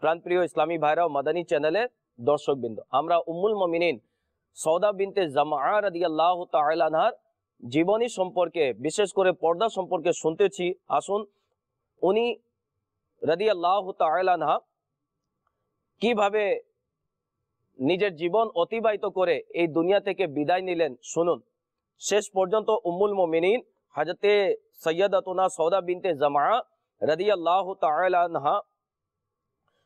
প্রাণপ্রিয় ইসলামী ভাইরা ও মাদানী চ্যানেলের দর্শকবৃন্দ, আমরা উম্মুল মমিনিন সৌদা বিনতে জামা জীবনী সম্পর্কে, বিশেষ করে পর্দা সম্পর্কে শুনতেছি। আসুন, উনি রাদি আল্লাহ তালানহা কীভাবে নিজের জীবন অতিবাহিত করে এই দুনিয়া থেকে বিদায় নিলেন শুনুন। শেষ পর্যন্ত উম্মুল মমিনিন হাজতে সৈয়দাতুনা সৌদা বিনতে জামা রাদি আল্লাহ তালানহা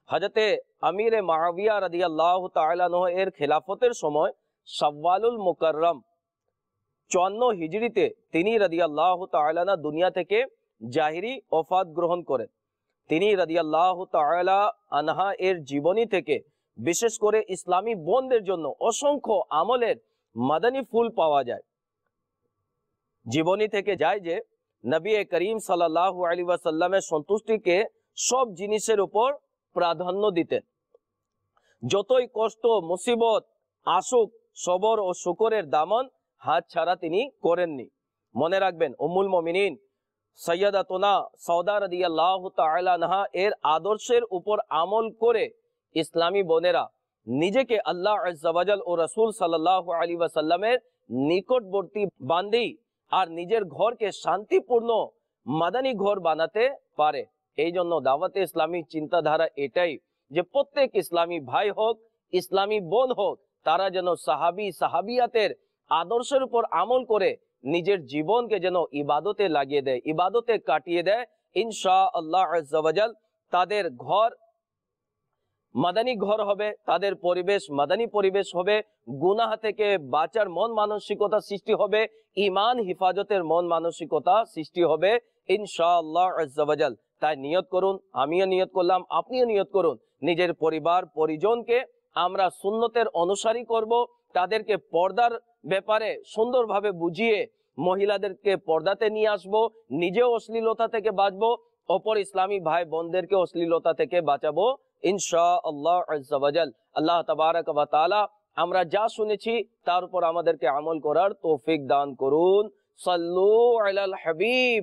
হাজতে আমিরে মাহবিয়া রাদি আল্লাহ এর খেলাফতের সময় সব্বালুল মুকরম চুয়ান্ন হিজড়িতে তিনি রাদি আল্লাহ তালানা দুনিয়া থেকে জাহিরি ওফাত গ্রহণ করেন। তিনি রাদি আল্লাহ তালা আনহা এর জীবনী থেকে বিশেষ করে ইসলামী বোনদের জন্য অসংখ্য আমলের মাদানী ফুল পাওয়া যায়। জীবনী থেকে যায় যে, নবী করিম সাল্লাহ আলী ওয়াসাল্লামের সন্তুষ্টিকে সব জিনিসের উপর প্রাধান্য দিতেন। যতই কষ্ট, মুসিবত আসুক, সবর ও শুকরের দামন হাত ছাড়া তিনি করেননি। মনে রাখবেন উমুল মমিনিন সৈয়দাতোনা সৌদা রদিয়াল্লাহ এর আদর্শের উপর আমল করে ইসলামী বোনেরা নিজেকে আল্লাহ ও রসুল সাল্লাহ আলী ওয়াসাল্লামের নিকটবর্তী বান্ধি আর নিজের ঘরকে শান্তিপূর্ণ মাদানী ঘর বানাতে পারে। এই জন্য দাওয়াতে ইসলামী চিন্তাধারা এটাই যে প্রত্যেক ইসলামী ভাই হোক, ইসলামী বোন হোক, তারা যেন সাহাবি সাহাবিয়াতের আদর্শের উপর আমল করে নিজের জীবনকে যেন ইবাদতে লাগিয়ে দেয়, ইবাদতে কাটিয়ে দেয় ইনশা আল্লাহ তাদের ঘর মাদানী ঘর হবে, তাদের পরিবেশ মাদানী পরিবেশ হবে, গুনাহ থেকে বাঁচার মন মানসিকতা সৃষ্টি হবে ইমান হিফাজতের মন মানসিকতা সৃষ্টি হবে। আজাল তাই নিয়ত করুন, আমিও নিয়ত করলাম, আপনিও নিয়ত করুন। নিজের পরিবার, পরিজনকে আমরা সুন্নতের অনুসারী করব, তাদেরকে পর্দার ব্যাপারে সুন্দরভাবে বুঝিয়ে মহিলাদেরকে পর্দাতে নিয়ে আসব, নিজেও অশ্লীলতা থেকে বাঁচবো, অপর ইসলামী ভাই বোনদেরকে অশ্লীলতা থেকে বাঁচাবো ইনশা আল্লাহ আল্লাহ তবারক আমরা যা শুনেছি তার উপর আমাদেরকে আমল করার তৌফিক দান করুন। সাল্লু আলাল হাবিব।